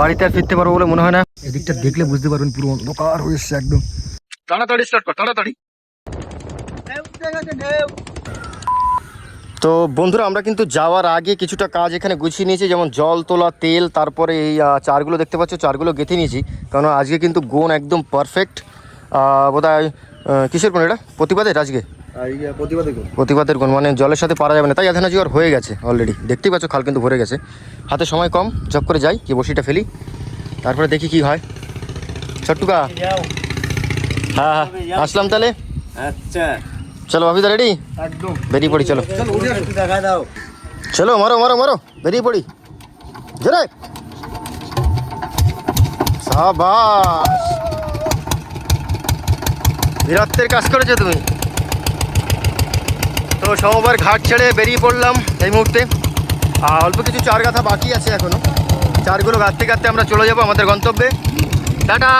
বাড়িতে আর ফিরতে পারব বলে মনে হয় না। এদিকটা দেখলে বুঝতে পারবেন পুরো অন্ধকার হয়ে এসছে একদম। তাড়াতাড়ি স্টার্ট কর তাড়াতাড়ি। তো বন্ধুরা আমরা কিন্তু যাওয়ার আগে কিছুটা কাজ এখানে গুছিয়ে নিয়েছি যেমন জল তোলা তেল তারপরে এই চারগুলো দেখতে পাচ্ছ চারগুলো গেঁথে নিয়েছি। কারণ আজকে কিন্তু গোন একদম পারফেক্ট বোধ হয় কিসের কোন এটা? প্রতিবাদের আজকে। প্রতিবাদের কোন মানে জলের সাথে পারা যাবে না। তাই এখানে জোয়ার হয়ে গেছে অলরেডি দেখতেই পাচ্ছ খাল কিন্তু ভরে গেছে। হাতে সময় কম চক করে যাই যে বসিটা ফেলি। তারপরে দেখি কি হয়। ছট্টুকা। হ্যাঁ হ্যাঁ। আসলাম তাহলে। আচ্ছা। চলো অফিসার রেডি একদম। বেরিয়ে পড়ি চলো। চল দেখা দাও। চলো মারো মারো মারো। বেরিয়ে পড়ি। জোরে সাবাস। বীরত্বের কাজ করেছ তুমি। তো সমবার ঘাট ছেড়ে বেরিয়ে পড়লাম এই মুহূর্তে। আর অল্প কিছু চার গাথা বাকি আছে এখনও চারগুলো গাঁথতে গাঁথতে আমরা চলে যাব আমাদের গন্তব্যে। টাটা!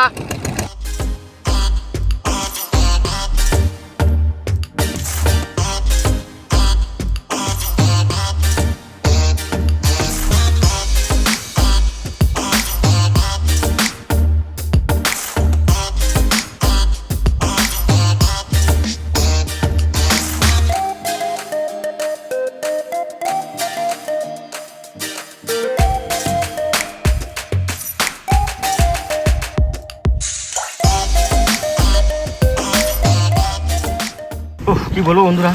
ওহ কি বলব বন্ধুরা?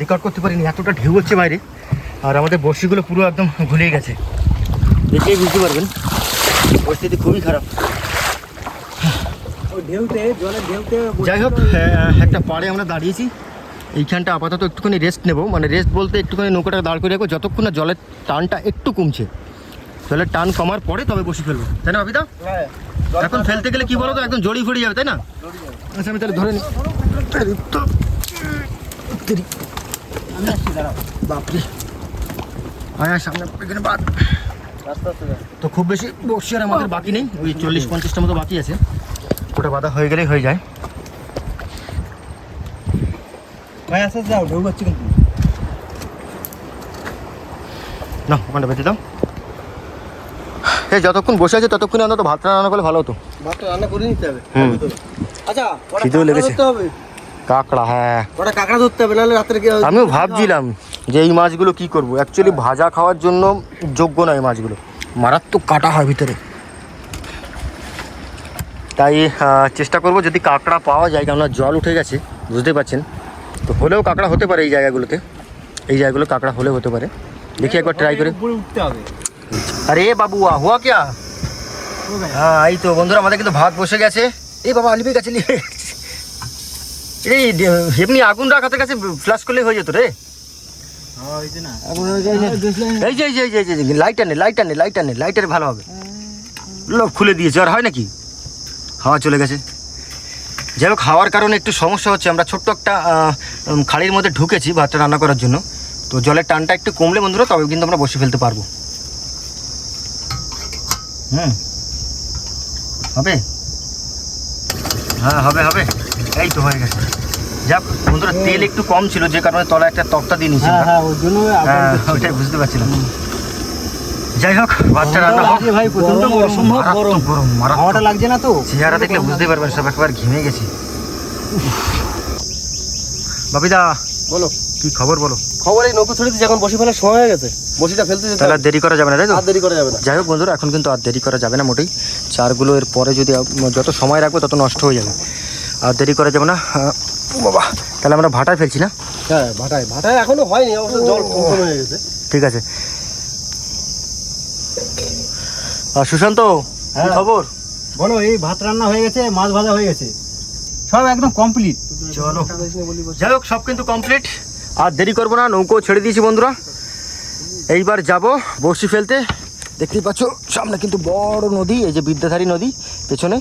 রেকর্ড করতে পারিনি এতটা ঢেউ হচ্ছে বাইরে। আর আমাদের বর্ষিগুলো পুরো একদম ঘুলিয়ে গেছে। দেখেই বুঝতে পারবেন পরিস্থিতি খুবই খারাপ। যাই হোক আহ, একটা পাড়ে আমরা দাঁড়িয়েছি। এইখানটা আপাতত একটুখানি রেস্ট নেব। মানে রেস্ট বলতে একটুখানি নৌকাটা দাঁড় করে রাখব যতক্ষণ না জলের টানটা একটু কমছে। জলের টান কমার পরে তবে বসে ফেলব। তাই না অবিদা হ্যাঁ এখন ফেলতে গেলে কি বলো তো একদম জড়িয়ে ফড়িয়ে যাবে তাই না? আচ্ছা আমি তাহলে ধরে নিই আরে আমি আসছি দাঁড়াও। বাপরে। আয় সামনে এখানে বাদ। তো খুব বেশি বসছি আর আমাদের বাকি নেই। ওই চল্লিশ পঞ্চাশটা মতো বাকি আছে। ওটা বাধা হয়ে গেলেই হয়ে যায়। ভাই আস্তে আস্তে যাও ঢেউ পাচ্ছি কিন্তু। না ওখানটা বেঁধে দাও। এই যতক্ষণ বসে আছে ততক্ষণে ভাত রান্না করলে ভালো হতো। ভাতটা রান্না করে নিতে হবে। আচ্ছা খিদেও লেগেছে। হবে? কাঁকড়া হ্যাঁ। কটা কাঁকড়া ধরতে হবে নাহলে রাত্রে কি আমিও ভাবছিলাম যে এই মাছগুলো কি করব। অ্যাকচুয়ালি ভাজা খাওয়ার জন্য যোগ্য নয় এই মাছগুলো। মারাত্মক কাটা হয় ভিতরে। তাই চেষ্টা করব যদি কাঁকড়া পাওয়া যায় কেননা জল উঠে গেছে বুঝতে পারছেন? তো হলেও কাঁকড়া হতে পারে এই জায়গাগুলোতে। এই জায়গাগুলো কাঁকড়া হলেও হতে পারে। দেখি একবার ট্রাই করে। উপরে উঠতে হবে। আরে বাবু হুয়া क्या হ্যাঁ এই তো বন্ধুরা আমাদের কিন্তু ভাত বসে গেছে। এই বাবা লিপে গেছে গেছে। এই এমনি আগুন রাখাতে কাছে ফ্লাশ করলে হয়ে যেত রে। হ্যাঁ এই যে এই যে। এই যে লাইটার নে লাইটার নে লাইটার নে লাইটার ভালো হবে। লোক খুলে দিয়েছে আর হয় নাকি? হাওয়া চলে গেছে। যাই হোক হাওয়ার কারণে একটু সমস্যা হচ্ছে। আমরা ছোট্ট একটা খাড়ির মধ্যে ঢুকেছি ভাতটা রান্না করার জন্য। তো জলের টানটা একটু কমলে বন্ধুরা তবে কিন্তু আমরা বসে ফেলতে পারব। হুম। হবে? হ্যাঁ হবে হবে। এই তো হয়ে গেছে। যাক বন্ধুরা তেল একটু কম ছিল যে কারণে তলায় একটা তক্তা দিয়ে নিয়েছি। হ্যাঁ হ্যাঁ ওই জন্য হ্যাঁ ওটাই বুঝতে পারছিলাম। যাই হোক ভাতটা রান্না হোক। ভাই প্রচণ্ড অসম্ভব গরম। গরম হাওয়াটা লাগছে না তো? চেহারা দেখলে বুঝতেই পারবেন সব একবার ঘেমে গেছি। বাপিদা বলো। কি খবর বলো? খবর এই নৌকো ছড়িতে যখন বসে ফেলার সময় হয়ে গেছে। বসিটা ফেলতে যেতে তাহলে আর দেরি করা যাবে না তাই তো? আর দেরি করা যাবে না। যাই হোক বন্ধুরা এখন কিন্তু আর দেরি করা যাবে না মোটেই। চারগুলো এর পরে যদি যত সময় রাখবে তত নষ্ট হয়ে যাবে। আর দেরি করা যাবে না। বাবা তাহলে আমরা ভাটায় ফেলছি না? হ্যাঁ ভাটায়। ভাটায় এখনও হয়নি অবশ্য জল কম হয়ে গেছে। ঠিক আছে। আর সুশান্ত কি হ্যাঁ। খবর? বলো এই ভাত রান্না হয়ে গেছে মাছ ভাজা হয়ে গেছে। সব একদম কমপ্লিট চলো। যাই হোক সব কিন্তু কমপ্লিট আর দেরি করব না নৌকো ছেড়ে দিয়েছি বন্ধুরা। এইবার যাব বড়শি ফেলতে। দেখতেই পাচ্ছ সামনে কিন্তু বড় নদী এই যে বিদ্যাধারী নদী। পেছনে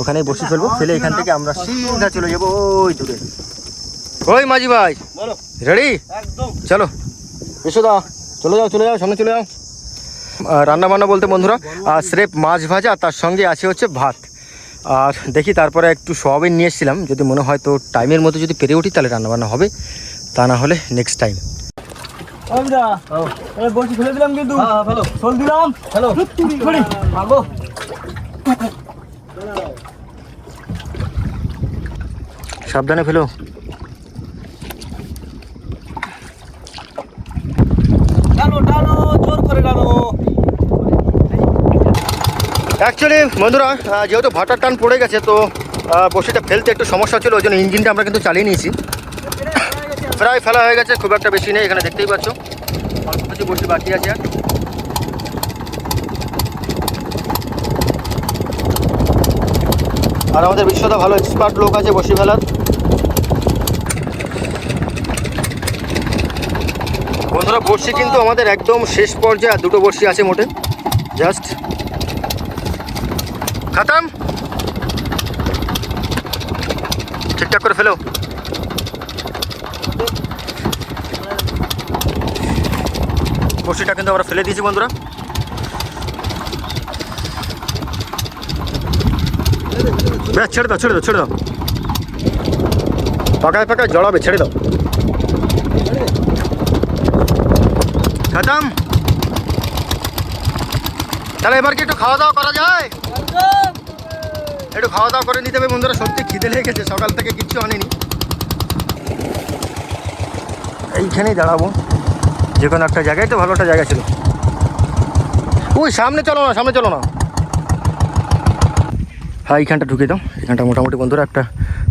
ওখানে বসে ফেলব ফেলে এখান থেকে আমরা সিধা চলে যাব ওই দূরে ওই মাঝি ভাই বলো রেডি চলো এসো দা চলে যাও চলে যাও সামনে চলে যাও রান্না বান্না বলতে বন্ধুরা আর স্রেফ মাছ ভাজা আর তার সঙ্গে আছে হচ্ছে ভাত আর দেখি তারপরে একটু সোয়াবিন নিয়ে এসেছিলাম যদি মনে হয় তো টাইমের মধ্যে যদি পেরে উঠি তাহলে রান্নাবান্না হবে তা না হলে নেক্সট টাইম ফেলে দিলাম কিন্তু হ্যাঁ হ্যালো দিলাম হ্যালো সাবধানে ফেলো। অ্যাকচুয়ালি বন্ধুরা যেহেতু ভাটার টান পড়ে গেছে তো বসিটা ফেলতে একটু সমস্যা ছিল ওই জন্য ইঞ্জিনটা আমরা কিন্তু চালিয়ে নিয়েছি। প্রায় ফেলা হয়ে গেছে খুব একটা বেশি নেই এখানে দেখতেই পাচ্ছ। অল্প কিছু বসি বাকি আছে। আর। আমাদের বিশ্বদা ভালো এক্সপার্ট লোক আছে বসি ফেলার। বন্ধুরা বর্ষি কিন্তু আমাদের একদম শেষ পর্যায়ে আর দুটো বর্ষি আছে মোটে। জাস্ট খাতাম! ঠিকঠাক করে ফেলো। বড়শিটা কিন্তু আমরা ফেলে দিয়েছি বন্ধুরা। ব্যাস ছেড়ে দাও ছেড়ে দাও ছেড়ে দাও। পাকায় পাকায় জড়াবে ছেড়ে দাও। খতম। তাহলে এবার কি একটু খাওয়া দাওয়া করা যায়? একটু খাওয়া দাওয়া করে নিতে হবে বন্ধুরা, সত্যি খিদে গেছে, সকাল থেকে কিচ্ছু আনেনি। এইখানেই দাঁড়াবো। যে কোনো একটা জায়গায় তো ভালো একটা জায়গা ছিল। ওই সামনে চলো না, সামনে চলো না। হ্যাঁ এইখানটা ঢুকে দাও। এখানটা মোটামুটি বন্ধুরা একটা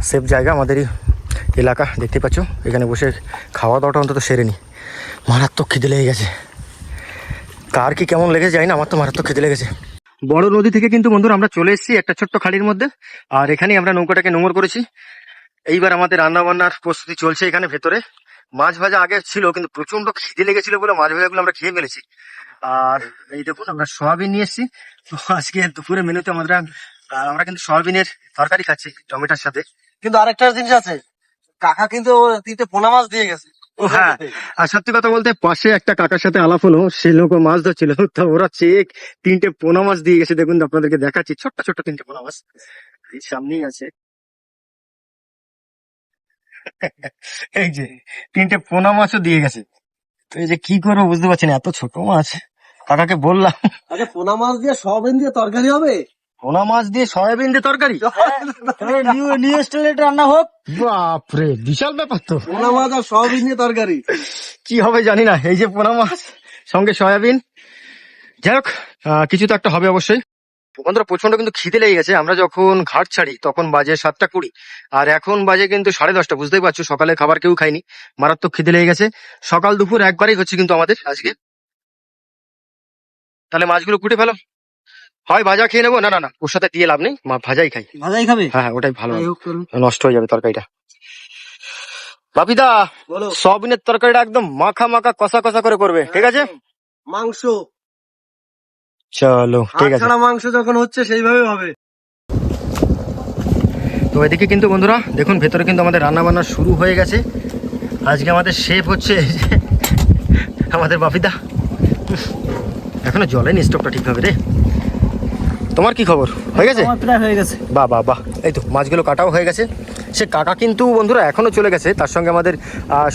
সেফ জায়গা আমাদেরই এলাকা, দেখতে পাচ্ছ? এখানে বসে খাওয়া দাওয়াটা অন্তত সেরে নি। মারাত্মক খিদে লেগে গেছে। কার কি কেমন লেগেছে জানি না, আমার তো মারাত্মক খিদে লেগেছে। বড় নদী থেকে কিন্তু বন্ধুরা আমরা চলে এসেছি একটা ছোট্ট খালির মধ্যে, আর এখানেই আমরা নৌকাটাকে নোংর করেছি। এইবার আমাদের রান্না বান্নার প্রস্তুতি চলছে এখানে ভেতরে। মাছ ভাজা আগে ছিল, কিন্তু প্রচণ্ড খিদে লেগেছিল বলে মাছ ভাজাগুলো আমরা খেয়ে ফেলেছি। আর এই দেখুন, আমরা সোয়াবিন নিয়ে এসেছি। তো আজকে দুপুরে মেনুতে আমরা আহ, আমরা কিন্তু সয়াবিনের তরকারি খাচ্ছি টমেটোর সাথে। কিন্তু আরেকটা জিনিস আছে কাকা কিন্তু তিনটে পোনা মাছ দিয়ে গেছে। ও হ্যাঁ আর সত্যি কথা বলতে পাশে একটা কাকার সাথে আলাপ হলো সে লোক মাছ ধরছিল তো ওরা চেক তিনটে পোনা মাছ দিয়ে গেছে। দেখুন আপনাদেরকে দেখাচ্ছি ছোট্ট ছোট্ট তিনটে পোনা মাছ। এই সামনেই আছে। এই যে তিনটে পোনা মাছও দিয়ে গেছে। তো এই যে কি করব বুঝতে পারছি না এত ছোট মাছ। কাকাকে বললাম। আচ্ছা পোনা মাছ দিয়ে সয়াবিন দিয়ে তরকারি হবে? পোনা মাছ দিয়ে সয়াবিন দিয়ে তরকারি? নিউ নিউ স্টাইলের রান্না হোক। বাপরে বিশাল ব্যাপার তো। পোনা মাছ আর সয়াবিন দিয়ে তরকারি। কি হবে জানি না এই যে পোনা মাছ সঙ্গে সয়াবিন। যাই হোক কিছু তো একটা হবে অবশ্যই। বন্ধুরা প্রচণ্ড কিন্তু খিদে লেগে গেছে। আমরা যখন ঘাট ছাড়ি তখন বাজে সাতটা কুড়ি। আর এখন বাজে কিন্তু সাড়ে দশটা বুঝতেই পারছ সকালে খাবার কেউ খায়নি। মারাত্মক খিদে লেগে গেছে। সকাল দুপুর একবারই হচ্ছে কিন্তু আমাদের আজকে। তাহলে মাছগুলো কুটে ফেলো। হয় ভাজা খেয়ে নেব? না না না ওর সাথে দিয়ে লাভ নেই। মা ভাজাই খাই। ভাজাই খাবে? হ্যাঁ হ্যাঁ ওটাই ভালো। নষ্ট হয়ে যাবে তরকারিটা। বাপিদা বলো। সয়াবিনের তরকারিটা একদম মাখা মাখা কষা কষা করে করবে। ঠিক আছে? মাংস। চলো ঠিক আছে। মাংস যখন হচ্ছে সেইভাবে হবে। তো এদিকে কিন্তু বন্ধুরা দেখুন ভেতরে কিন্তু আমাদের রান্না বান্না শুরু হয়ে গেছে। আজকে আমাদের শেফ হচ্ছে আমাদের বাপিদা। এখনও জলেনি স্টকটা ঠিকভাবে রে। তোমার কি খবর? হয়ে গেছে? প্রায় হয়ে গেছে। বাহ বাহ বাহ। এই তো মাছগুলো কাটাও হয়ে গেছে। সে কাকা কিন্তু বন্ধুরা এখনও চলে গেছে। তার সঙ্গে আমাদের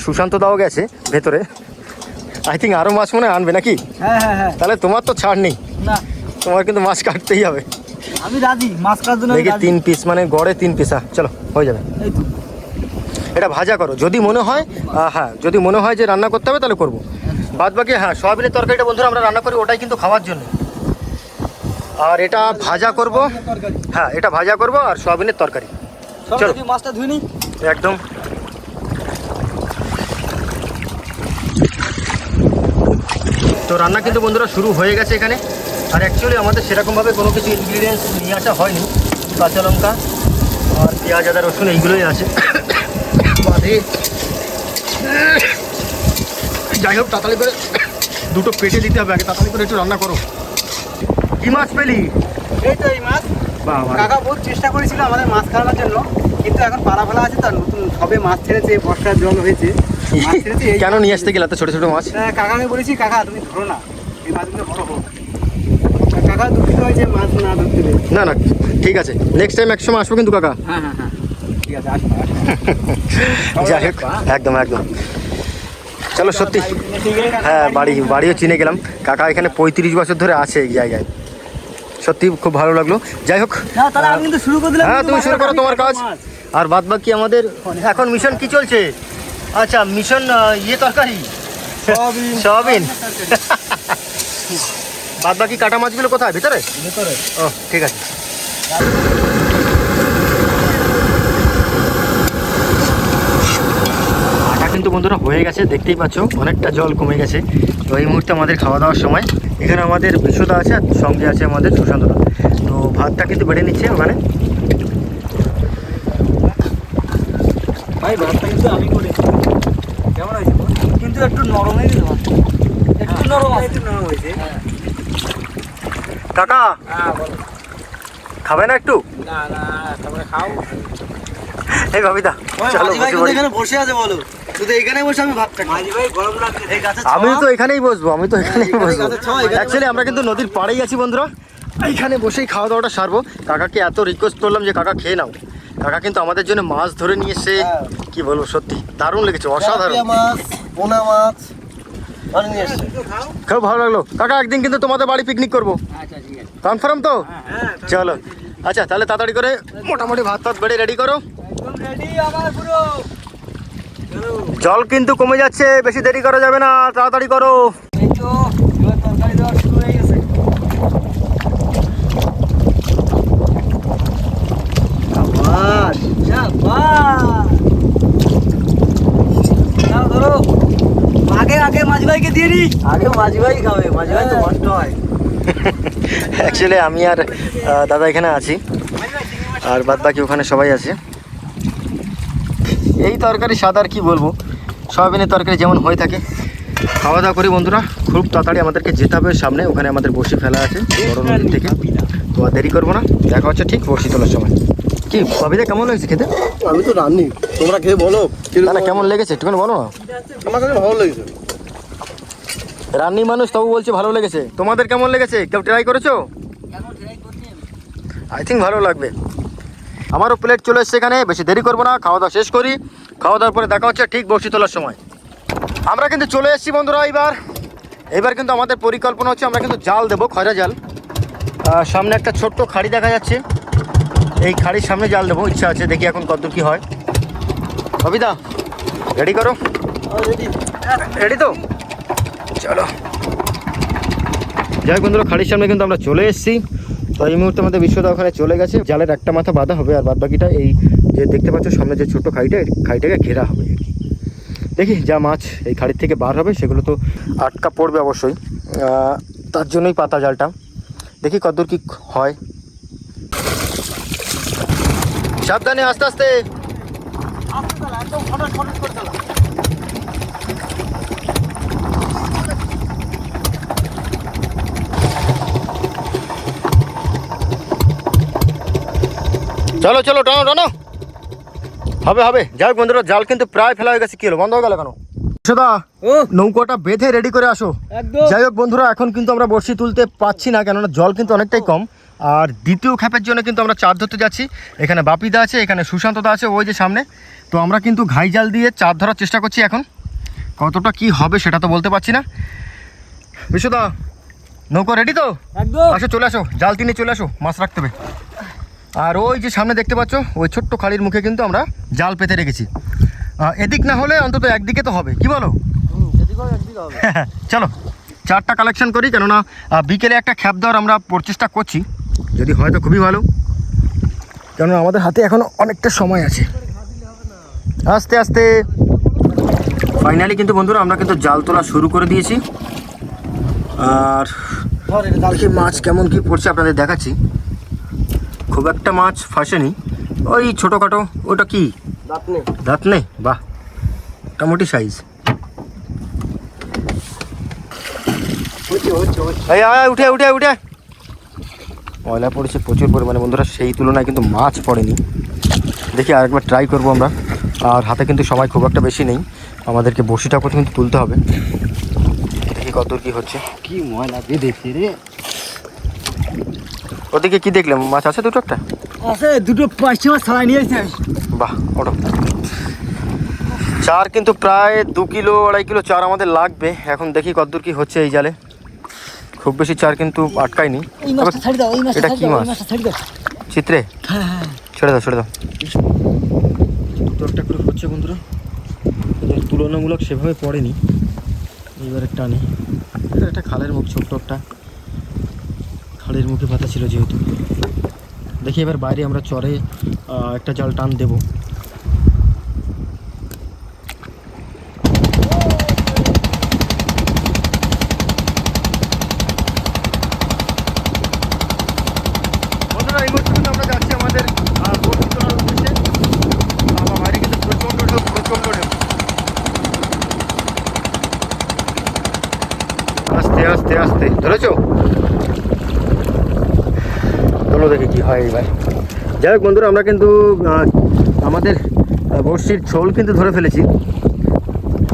সুশান্ত দাও গেছে ভেতরে। আই থিঙ্ক আরও মাছ মনে হয় আনবে নাকি? হ্যাঁ হ্যাঁ হ্যাঁ। তাহলে তোমার তো ছাড় নেই। না। তোমার কিন্তু মাছ কাটতেই হবে। আমি রাজি মাছ কাটার জন্য দেখি তিন পিস মানে গড়ে তিন পিস হ্যাঁ চলো হয়ে যাবে। এই তো। এটা ভাজা করো। যদি মনে হয় হ্যাঁ যদি মনে হয় যে রান্না করতে হবে তাহলে করব। বাদ বাকি হ্যাঁ সয়াবিনের তরকারিটা বন্ধুরা আমরা রান্না করি ওটাই কিন্তু খাওয়ার জন্য। আর এটা ভাজা করব। হ্যাঁ এটা ভাজা করব আর সয়াবিনের তরকারি। চলো। মাছটা ধুই নি একদম। তো রান্না কিন্তু বন্ধুরা শুরু হয়ে গেছে এখানে। আর অ্যাকচুয়ালি আমাদের সেরকমভাবে কোনো কিছু ইনগ্রিডিয়েন্টস নিয়ে আসা হয়নি। কাঁচা লঙ্কা আর পেঁয়াজ আদা রসুন এইগুলোই আছে। বাদে যাই হোক তাড়াতাড়ি করে দুটো পেটে দিতে হবে। আগে তাড়াতাড়ি করে একটু রান্না করো। কি মাছ পেলি? এই তো এই মাছ কাকা বহুত চেষ্টা করেছিল আমাদের মাছ খাওয়ানোর জন্য কিন্তু এখন পাড়া ফেলা আছে তার নতুন সবে মাছ ছেড়েছে বর্ষার জল হয়েছে। মাছ ছেড়েছে কেন নিয়ে আসতে গেলে এত ছোট ছোট মাছ? হ্যাঁ, কাকাকে বলেছি কাকা তুমি ধরো না এই মাছগুলো বড় হোক। তা কাকা দুঃখিত হয়েছে মাছ না ধরতে না না ঠিক আছে নেক্সট টাইম এক সময় আসব কিন্তু কাকা। হ্যাঁ হ্যাঁ হ্যাঁ ঠিক আছে আসব যাই হোক একদম একদম। চলো সত্যি। হ্যাঁ বাড়ি বাড়িও চিনে গেলাম। কাকা এখানে পঁয়ত্রিশ বছর ধরে আছে এই জায়গায়। সত্যি খুব ভালো লাগল। যাই হোক হ্যাঁ তুমি শুরু করো তোমার কাজ। আর বাদ বাকি আমাদের এখন মিশন কি চলছে? আচ্ছা মিশন ইয়ে তরকারি? সয়াবিন। বাদ বাকি কাটা মাছগুলো কোথায়? ভিতরে? ভেতরে। ও ঠিক আছে। কিন্তু বন্ধুরা হয়ে গেছে দেখতেই পাচ্ছ অনেকটা জল কমে গেছে। তো এই মুহূর্তে আমাদের খাওয়া দাওয়ার সময়। এখানে আমাদের বিশ্বদা আছে আর সঙ্গে আছে আমাদের সুশান্তদা। তো ভাতটা কিন্তু বেড়ে নিচ্ছে ওখানে। ভাই ভাতটা কিন্তু আমি করেছি কেমন হয়েছে? কিন্তু একটু নরম হয়ে গেছে একটু নরম আছে। একটু নরম হয়েছে। কাকা হ্যাঁ খাবে না একটু? না না খাও। এই ভাবিদা চলো এখানে বসে আছে বলো। শুধু এখানে বসে আমি ভাত খাই মাঝি ভাই গরম লাগছে। এই গাছে আমি তো এখানেই বসবো আমি তো এখানেই বসবো। অ্যাকচুয়ালি আমরা কিন্তু নদীর পাড়েই আছি বন্ধুরা। এইখানে বসেই খাওয়া দাওয়াটা সারবো। কাকাকে এত রিকোয়েস্ট করলাম যে কাকা খেয়ে নাও। কাকা কিন্তু আমাদের জন্য মাছ ধরে নিয়ে এসে হ্যাঁ। কি বলব সত্যি দারুণ লেগেছে অসাধারণ। মাছ পোনা মাছ খুব ভালো লাগল। কাকা একদিন কিন্তু তোমাদের বাড়ি পিকনিক করব। আচ্ছা কনফার্ম তো? হ্যাঁ চলো। আচ্ছা তাহলে তাড়াতাড়ি করে মোটামুটি ভাত টাত বেড়ে রেডি করো। জল কিন্তু কমে যাচ্ছে বেশি দেরি করা যাবে না তাড়াতাড়ি করো। আগে আগে মাঝি ভাইকে দিয়ে আগে মাঝি ভাই খাবে মাঝি ভাই তো কষ্ট হয়। অ্যাকচুয়ালি আমি আর দাদা এখানে আছি। আর বাদ বাকি ওখানে সবাই আছে। এই তরকারি সাদা আর কি বলব? সয়াবিনের তরকারি যেমন হয়ে থাকে। খাওয়া দাওয়া করি বন্ধুরা খুব তাড়াতাড়ি আমাদেরকে যেতে হবে সামনে ওখানে আমাদের বসি ফেলা আছে বড় নদীর থেকে। তো আর দেরি করব না দেখা হচ্ছে ঠিক বসি তোলার সময়। কি কবিতা কেমন লাগছে খেতে? আমি তো রান্নি। তোমরা খেয়ে বলো না না কেমন লেগেছে? একটুখানি বলো না। আমার কাছে ভালো লেগেছে। রান্নি মানুষ তবু বলছে ভালো লেগেছে। তোমাদের কেমন লেগেছে? কেউ ট্রাই করেছ? আই থিঙ্ক ভালো লাগবে। আমারও প্লেট চলে এসছে এখানে, বেশি দেরি করব না, খাওয়া দাওয়া শেষ করি। খাওয়া দাওয়ার পরে দেখা হচ্ছে ঠিক বসি তোলার সময়। আমরা কিন্তু চলে এসেছি বন্ধুরা এইবার। এবার কিন্তু আমাদের পরিকল্পনা হচ্ছে আমরা কিন্তু জাল দেবো, খয়রা জাল। সামনে একটা ছোট্ট খাড়ি দেখা যাচ্ছে। এই খাড়ির সামনে জাল দেবো, ইচ্ছা আছে দেখি এখন কতদূর কি হয়। কবিতা রেডি করো? রেডি তো? চলো। যাই বন্ধুরা, খাড়ির সামনে কিন্তু আমরা চলে এসেছি। তো এই মুহূর্তে আমাদের বিশ্বদা ওখানে চলে গেছে। জালের একটা মাথা বাঁধা হবে আর বাদ বাকিটা এই যে দেখতে পাচ্ছ, সামনে যে ছোট্ট খাড়িটা, এই খাড়িটাকে ঘেরা হবে আর কি। দেখি যা মাছ এই খাড়ির থেকে বার হবে, সেগুলো তো আটকা পড়বে অবশ্যই। তার জন্যই পাতা জালটা। দেখি কতদূর কি হয়। সাবধানে, আস্তে আস্তে। চলো চলো টানো টানো। হবে হবে। যাই হোক বন্ধুরা জাল কিন্তু প্রায় ফেলা হয়ে গেছে। কি হলো বন্ধ হয়ে গেল কেন? সুদা ও। নৌকাটা বেঁধে রেডি করে আসো। যাই হোক বন্ধুরা এখন কিন্তু আমরা বড়শি তুলতে পাচ্ছি না কেননা জল কিন্তু অনেকটাই কম। আর দ্বিতীয় খ্যাপের জন্য কিন্তু আমরা চার ধরতে যাচ্ছি। এখানে বাপিদা আছে এখানে সুশান্তদা আছে ওই যে সামনে। তো আমরা কিন্তু ঘাই জাল দিয়ে চার ধরার চেষ্টা করছি এখন। কতটা কি হবে সেটা তো বলতে পারছি না। বিশুদা নৌকো রেডি তো? একদম। আসো চলে আসো। জাল টিনে চলে আসো মাছ রাখতে হবে। আর ওই যে সামনে দেখতে পাচ্ছ ওই ছোট্ট খাড়ির মুখে কিন্তু আমরা জাল পেতে রেখেছি। এদিক না হলে অন্তত একদিকে তো হবে কি বলো? চলো চারটা কালেকশন করি কেননা বিকেলে একটা খ্যাপ দেওয়ার আমরা প্রচেষ্টা করছি যদি হয় তো খুবই ভালো। কেননা আমাদের হাতে এখনও অনেকটা সময় আছে। আস্তে আস্তে। ফাইনালি কিন্তু বন্ধুরা আমরা কিন্তু জাল তোলা শুরু করে দিয়েছি। আর মাছ কেমন কি পড়ছে আপনাদের দেখাচ্ছি। খুব একটা মাছ ফাঁসেনি। ওই ছোটোখাটো ওটা কি? দাঁত নেই বাহ মোটামুটি সাইজ এই আয় উঠে উঠে উঠে। ময়লা পড়েছে প্রচুর পরিমাণে বন্ধুরা সেই তুলনায় কিন্তু মাছ পড়েনি। দেখি আরেকবার ট্রাই করব আমরা। আর হাতে কিন্তু সময় খুব একটা বেশি নেই। আমাদেরকে বসিটা প্রথমে কিন্তু তুলতে হবে। দেখি কত কি হচ্ছে। কি ময়লা বেঁধেছে রে। ওদিকে কি দেখলাম মাছ আছে দুটো একটা? আছে দুটো পাঁচটি মাছ ছাড়াই নিয়ে এসেছে বাহ ওটা। চার কিন্তু প্রায় দু কিলো আড়াই কিলো চার আমাদের লাগবে। এখন দেখি কতদূর কি হচ্ছে এই জালে। খুব বেশি চার কিন্তু আটকায়নি। এটা কি মাছ? চিত্রে? হ্যাঁ হ্যাঁ। ছেড়ে দাও ছেড়ে দাও। দুটো একটা করে হচ্ছে বন্ধুরা। তুলনামূলক সেভাবে পড়েনি। এইবারে টানে। এটা একটা খালের মুখ ছোট্ট একটা। খালের মুখে পাতা ছিল যেহেতু। দেখি এবার বাইরে আমরা চরে একটা জাল টান দেবো। বন্ধুরা, এই মুহূর্তে কিন্তু আমরা যাচ্ছি আমাদের আহ, বড়শি তোলার উদ্দেশ্যে বাবা বাইরে কিন্তু প্রচণ্ড ঢেউ প্রচণ্ড ঢেউ আস্তে আস্তে আস্তে ধরেছো চলো দেখি কি হয় এবার। যাই হোক বন্ধুরা, আমরা কিন্তু আমাদের বড়শির ছোল কিন্তু ধরে ফেলেছি।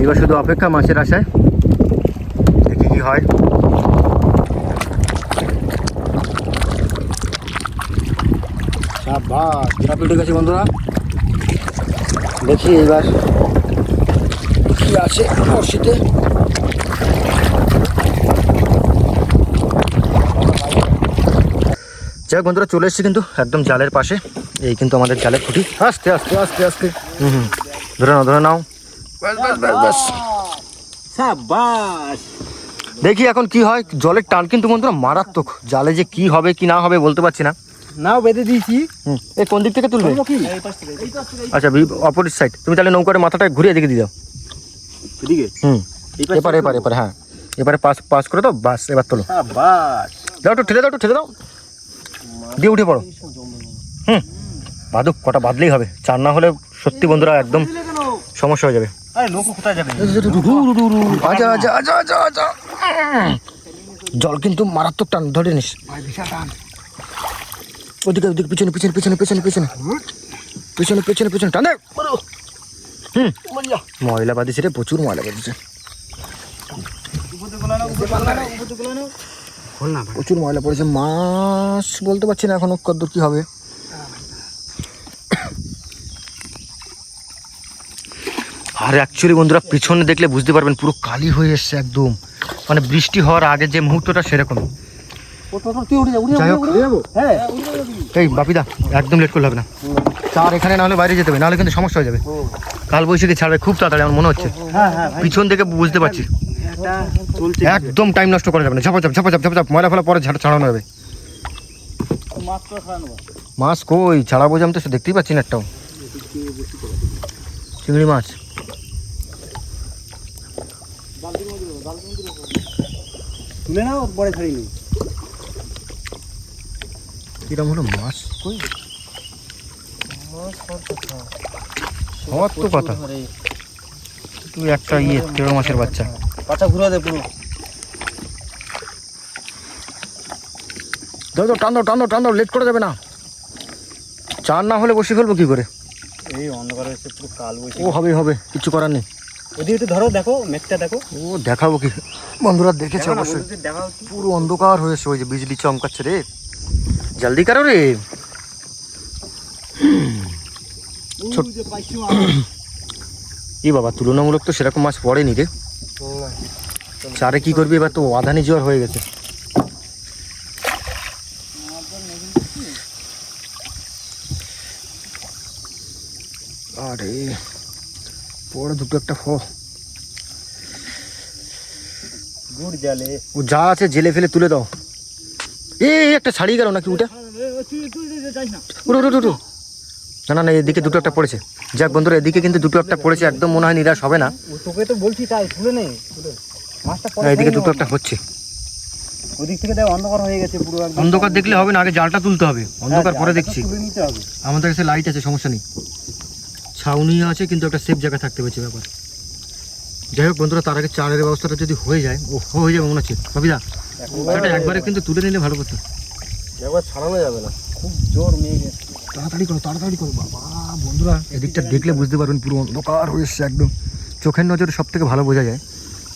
এবার শুধু অপেক্ষা মাছের আশায়। দেখি কি হয়। গেছে বন্ধুরা? দেখি এবার কি আছে বর্ষিতে যাই হোক বন্ধুরা চলে এসেছি কিন্তু একদম জালের পাশে। এই কিন্তু আমাদের জালের খুঁটি। আস্তে আস্তে আস্তে আস্তে। হুম হুম। ধরে নাও ধরে নাও। দেখি এখন কি হয় জলের টান কিন্তু বন্ধুরা মারাত্মক। জালে যে কি হবে কি না হবে বলতে পারছি না। নাও বেঁধে দিয়েছি। এই কোন দিক থেকে তুলবে? আচ্ছা অপোজিট সাইড তুমি তাহলে নৌকার মাথাটা ঘুরিয়ে এদিকে দিয়ে দাও। হুম। এপারে এপারে এপারে হ্যাঁ। এবারে পাস পাস করে দাও বাস এবার তোলো। সাবাস দাও একটু ঠেলে দাও একটু ঠেলে দাও। দিয়ে উঠে পড়ো। হুম। বাদুক কটা বাদলেই হবে। চার না হলে সত্যি বন্ধুরা একদম সমস্যা হয়ে যাবে। জল কিন্তু মারাত্মক টান ধরে নিস। ওদিকে ওদিকে পিছনে পিছনে পিছনে পিছনে পিছনে। পিছনে পিছনে পিছনে টানে হুম। ময়লা বাঁধিছে রে প্রচুর ময়লা বাঁধিছে। প্রচুর ময়লা পড়েছে মাছ বলতে পারছি না এখনও কদ্দূর কি হবে। আর অ্যাকচুয়ালি বন্ধুরা পিছনে দেখলে বুঝতে পারবেন পুরো কালি হয়ে এসছে একদম। মানে বৃষ্টি হওয়ার আগে যে মুহূর্তটা সেরকম। হ্যাঁ। এই বাপিদা একদম লেট করলে হবে না। চার এখানে না হলে বাইরে যেতে হবে নাহলে কিন্তু সমস্যা হয়ে যাবে। কাল বৈশাখী ছাড়বে খুব তাড়াতাড়ি আমার মনে হচ্ছে। হ্যাঁ হ্যাঁ পিছন থেকে বুঝতে পারছি। একদম টাইম নষ্ট করা যাবে না। ঝাপা ঝাপ ঝাপা ঝাপ ঝাপা ঝাপ ময়লা ফেলা পরে ঝাড় ছাড়ানো হবে মাছ কই? ছাড়াবো আমি তো দেখতেই পাচ্ছি না একটাও। চিংড়ি মাছ। তুলে নাও কিরম হলো মাছ? কই? হওয়ার তো কথা। তুই একটা ইয়ে তেরো মাসের বাচ্চা। পাছা ঘুরে দে পুরো। দাও টান দাও টান দাও টান দাও লেট করা যাবে না। চার না হলে বসে ফেলব কি করে? এই অন্ধকার হচ্ছে পুরো কাল বইছে। ও হবে হবে কিছু করার নেই। ওদিকে একটু ধরো দেখো মেঘটা দেখো। ও দেখাবো কি? বন্ধুরা দেখেছে অবশ্যই। পুরো অন্ধকার হয়েছে ওই যে বিজলি চমকাচ্ছে রে। জলদি কারও রে। ই বাবা তুলনামূলক তো সেরকম মাছ পড়েনি রে। চারে কি করবি? এবার তো আধানি জ্বর হয়ে গেছে। আরে পরে দুটো একটা ফ গুড় জালে। ও যা আছে জেলে ফেলে তুলে দাও। এ এ, একটা ছাড়িয়ে গেল নাকি ওটা উঠো উঠো উঠো। না না না এদিকে দুটো একটা পড়েছে। যাক বন্ধুরা এদিকে কিন্তু দুটো একটা পড়েছে একদম মনে হয় নিরাশ হবে না। তোকে তো বলছি তাই তুলে নে। তুলে মাছটা না, এদিকে দুটো একটা হচ্ছে। ওদিক থেকে দেখ অন্ধকার হয়ে গেছে পুরো একদম। অন্ধকার দেখলে হবে না আগে জালটা তুলতে হবে। অন্ধকার হ্যাঁ, পরে দেখছি। আমাদের কাছে লাইট আছে সমস্যা নেই। ছাউনি আছে কিন্তু একটা সেফ জায়গা থাকতে পারছে ব্যাপার। যাই হোক বন্ধুরা তার আগে চারের ব্যবস্থাটা যদি হয়ে যায় ও হয়ে যাবে মনে হচ্ছে। ভাবিদা সেটা একবারে কিন্তু তুলে নিলে ভালো করতো। একবার ছাড়ানো যাবে না। খুব জোর মেঘ এসছে। তাড়াতাড়ি করো তাড়াতাড়ি করো। বাবা বন্ধুরা এদিকটা দেখলে বুঝতে পারবেন পুরো অন্ধকার হয়ে এসছে একদম। চোখের নজরে সব থেকে ভালো বোঝা যায়।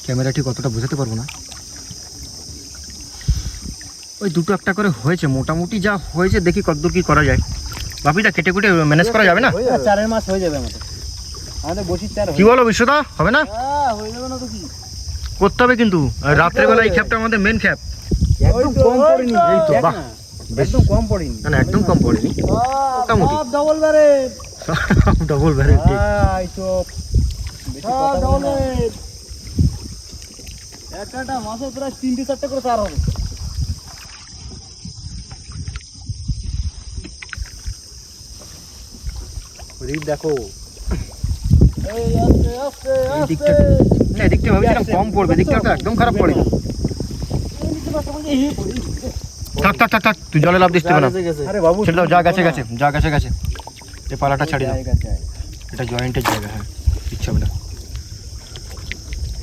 ক্যামেরা ঠিক অতটা বোঝাতে পারব না। ওই দুটো একটা করে হয়েছে মোটামুটি যা হয়েছে দেখি কতদূর কি করা যায়। বাপিদা কেটে কুটে ম্যানেজ করা যাবে না? চারের মাছ হয়ে যাবে আমাদের। আমাদের বসির চার কি বলো বিশ্বদা হবে না? হ্যাঁ যাবে না তো কি? করতে হবে কিন্তু। রাত্রেবেলা এই খ্যাপটা আমাদের মেন খ্যাপ। একদম কম এই তো, বাহ। একদম কম পড়েনি। না একদম কম পড়েনি। মোটামুটি। সব ডবল বারে ডবল ভ্যারাইটি ভাই চুপ সব ডবল একটা একটা মাসে প্রায় তিনটে চারটে করে চার হবে। ওদিক দেখো। দিকটা ভাবছিলাম কম পড়বে। এদিকটা তো একদম খারাপ পড়েনি। থাক থাক থাক থাক তুই জলে লাভ দিস না ছেড়ে দাও যা গাছে গাছে যা গাছে গাছে। এই পালাটা ছাড়িয়ে দাও। এটা জয়েন্টের জায়গা হ্যাঁ। ইচ্ছা হবে না।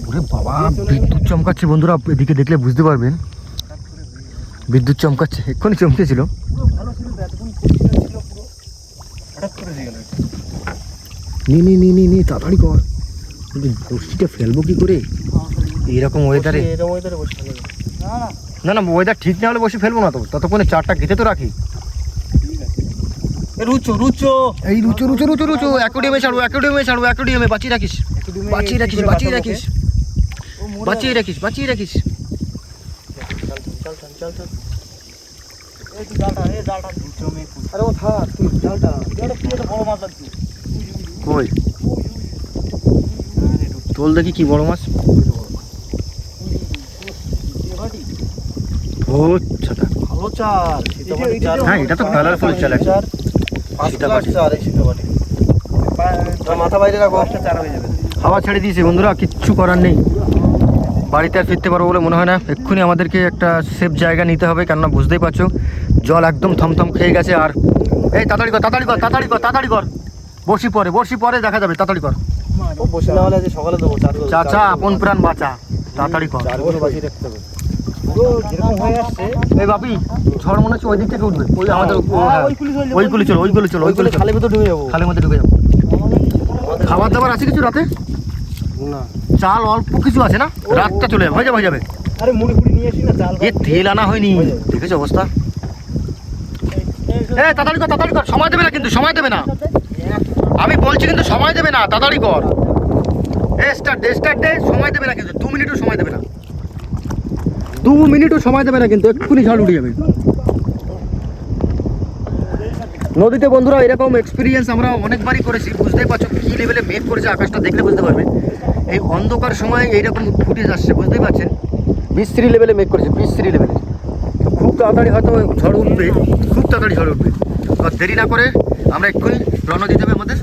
ওরে বাবা বিদ্যুৎ চমকাচ্ছে বন্ধুরা এদিকে দেখলে বুঝতে পারবেন। বিদ্যুৎ চমকাচ্ছে এক্ষুনি চমকেছিল। নি নি নি নি নি তাড়াতাড়ি কর। কিন্তু বৃষ্টিটা ফেলব কি করে? এইরকম ওয়েদারে এরকম ওয়েদারে বসে না না ওয়েদার ঠিক না হলে বসে ফেলব না তো। ততক্ষণে চারটা গেতে তো রাখি। রুচো রুচো। এই রুচো রুচো রুচো রুচো। অ্যাকোডিয়ামে ছাড়বো অ্যাকোডিয়ামে ছাড়বো অ্যাকোডিয়ামে বাঁচিয়ে রাখিস। বাঁচিয়ে রাখিস বাঁচিয়ে রাখিস। বাঁচিয়ে রাখিস বাঁচিয়ে রাখিস। কই? তোল দেখি কি বড় মাছ। ও ছাতা ভালো চাল। হ্যাঁ, এটা তো colourful চাল একটা। মাথা বাইরে রাখো। হয়ে হাওয়া ছেড়ে দিয়েছে বন্ধুরা কিচ্ছু করার নেই। বাড়িতে আর ফিরতে পারব বলে মনে হয় না। এক্ষুনি আমাদেরকে একটা সেফ জায়গা নিতে হবে কেননা বুঝতেই পারছ জল একদম থমথম খেয়ে গেছে আর এই তাড়াতাড়ি কর তাড়াতাড়ি কর তাড়াতাড়ি কর তাড়াতাড়ি কর। বসি পরে বসি পরে দেখা যাবে তাড়াতাড়ি কর। চার চাচা আপন প্রাণ বাঁচা। তাড়াতাড়ি কর চারগুলো বাজিয়ে রাখতে হবে পুরো যেরকম হয়ে আসছে এই বাপি ঝড় মনে হচ্ছে ওই দিক থেকে উঠবে। ওই আমাদের হ্যাঁ, হ্যাঁ। চলে চলো ভিতর যাব। খালের মধ্যে ঢুকে যাব। খাবার দাবার আছে কিছু রাতে? না। চাল অল্প কিছু আছে না? রাতটা চলে যাবে হয়ে যাবে হয়ে যাবে। আরে মুড়ি ফুড়ি নিয়ে আসি না চাল এ তেল আনা হয়নি। দেখেছ অবস্থা? এ তাড়াতাড়ি কর তাড়াতাড়ি কর। সময় দেবে না কিন্তু সময় দেবে না। আমি বলছি কিন্তু সময় দেবে না তাড়াতাড়ি কর। এ স্টার্ট দে স্টার্ট দে সময় দেবে না কিন্তু দু মিনিটও সময় দেবে না। দু মিনিটও সময় দেবে না কিন্তু, এক্ষুনি ঝড় উঠে যাবে নদীতে বন্ধুরা, এরকম এক্সপিরিয়েন্স আমরা অনেকবারই করেছি। বুঝতেই পারছ কী লেভেলে মেঘ করেছে, আকাশটা দেখলে বুঝতে পারবে। এই অন্ধকার সময় এইরকম ফুটেজ আসছে বুঝতেই পারছেন? বিশ্রী লেভেলে মেঘ করেছে, বিশ্রী লেভেলে খুব তাড়াতাড়ি হয়তো ঝড় উঠবে, খুব তাড়াতাড়ি ঝড় উঠবে। আর দেরি না করে আমরা এক্ষুনি রওনা দিতে হবে আমাদের।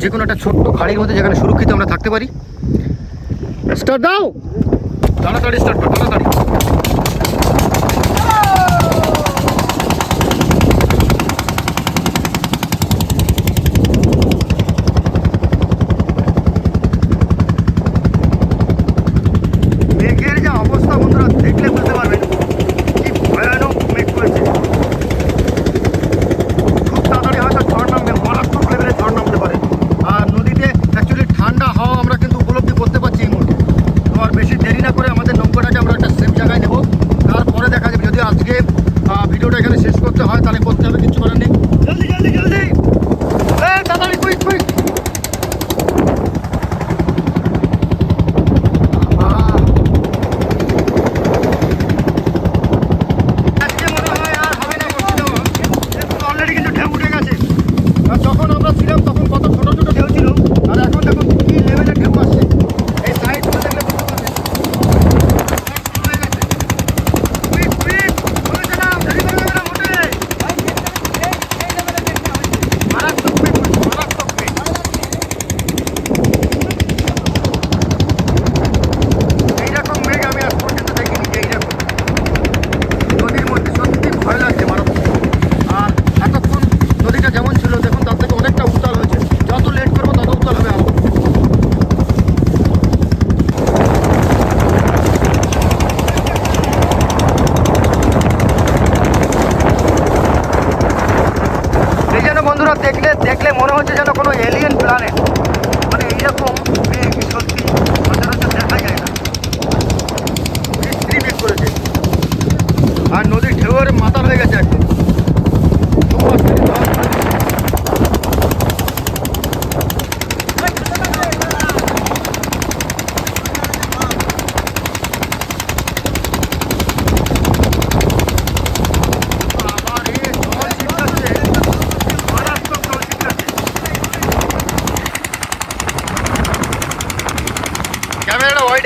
যে কোনো একটা ছোট্ট খাড়ির মধ্যে যেখানে সুরক্ষিত আমরা থাকতে পারি। স্টার্ট দাও! তাড়াতাড়ি স্টার্ট কর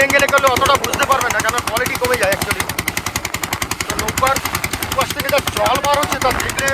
অ্যাঙ্গেলে করলে অতটা বুঝতে পারবেন না কেন কোয়ালিটি কমে যায় অ্যাকচুয়ালি নৌকার পাশ থেকে যা জল বার হচ্ছে তা দেখলে